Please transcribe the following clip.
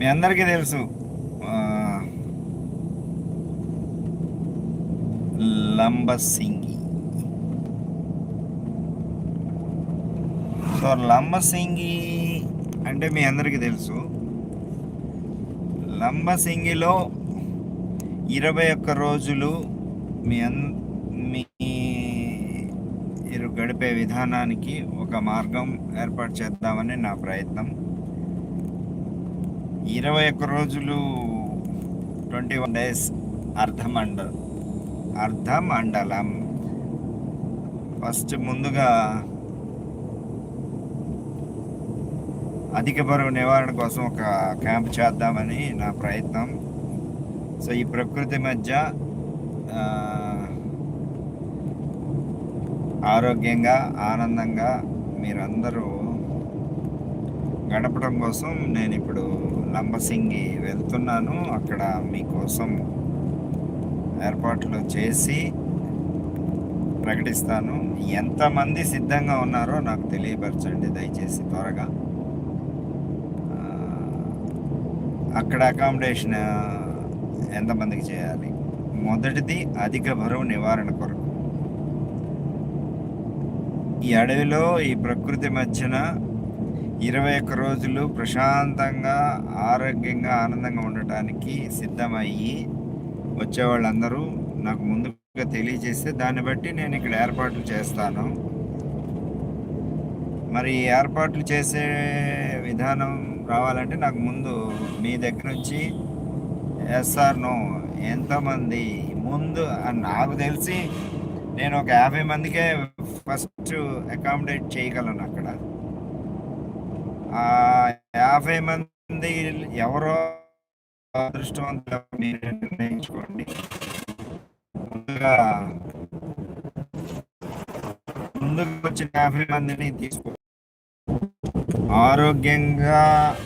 మీ అందరికీ తెలుసు. లంబసింగి. సో లంబసింగి అంటే మీ అందరికీ తెలుసు. లంబసింగిలో ఇరవై ఒక్క రోజులు మీ అన్ మీ మీరు గడిపే విధానానికి ఒక మార్గం ఏర్పాటు చేద్దామని నా ప్రయత్నం. ఇరవై ఒక్క రోజులు ట్వంటీ వన్ డేస్ అర్ధమండ అర్ధమండలం. ఫస్ట్ ముందుగా అధిక బరువు నివారణ కోసం ఒక క్యాంప్ చేద్దామని నా ప్రయత్నం. సో ఈ ప్రకృతి మధ్య ఆరోగ్యంగా ఆనందంగా మీరందరూ గడపడం కోసం నేను ఇప్పుడు లంబసింగి వెళ్తున్నాను. అక్కడ మీకోసం ఏర్పాట్లు చేసి ప్రకటిస్తాను. ఎంతమంది సిద్ధంగా ఉన్నారో నాకు తెలియపరచండి దయచేసి త్వరగా. అక్కడ అకామిడేషన్ ఎంతమందికి చేయాలి? మొదటిది అధిక బరువు నివారణ కొరకు. ఈ అడవిలో ఈ ప్రకృతి మధ్యన ఇరవై ఒక్క రోజులు ప్రశాంతంగా ఆరోగ్యంగా ఆనందంగా ఉండటానికి సిద్ధమయ్యి వచ్చే వాళ్ళందరూ నాకు ముందుగా తెలియజేస్తే దాన్ని బట్టి నేను ఇక్కడ ఏర్పాట్లు చేస్తాను. మరి ఏర్పాట్లు చేసే విధానం రావాలంటే నాకు ముందు మీ దగ్గర నుంచి ఎస్ఆర్ నో ఎంతమంది ముందు అని నాకు తెలిసి నేను ఒక యాభై మందికే ఫస్ట్ అకామిడేట్ చేయగలను అక్కడ. ఆ యాభై మంది ఎవరో అదృష్టవంతులు మీరు నిర్ణయించుకోండి. ముందుగా ముందుకు వచ్చిన యాభై మందిని తీసుకో. ఆరోగ్యంగా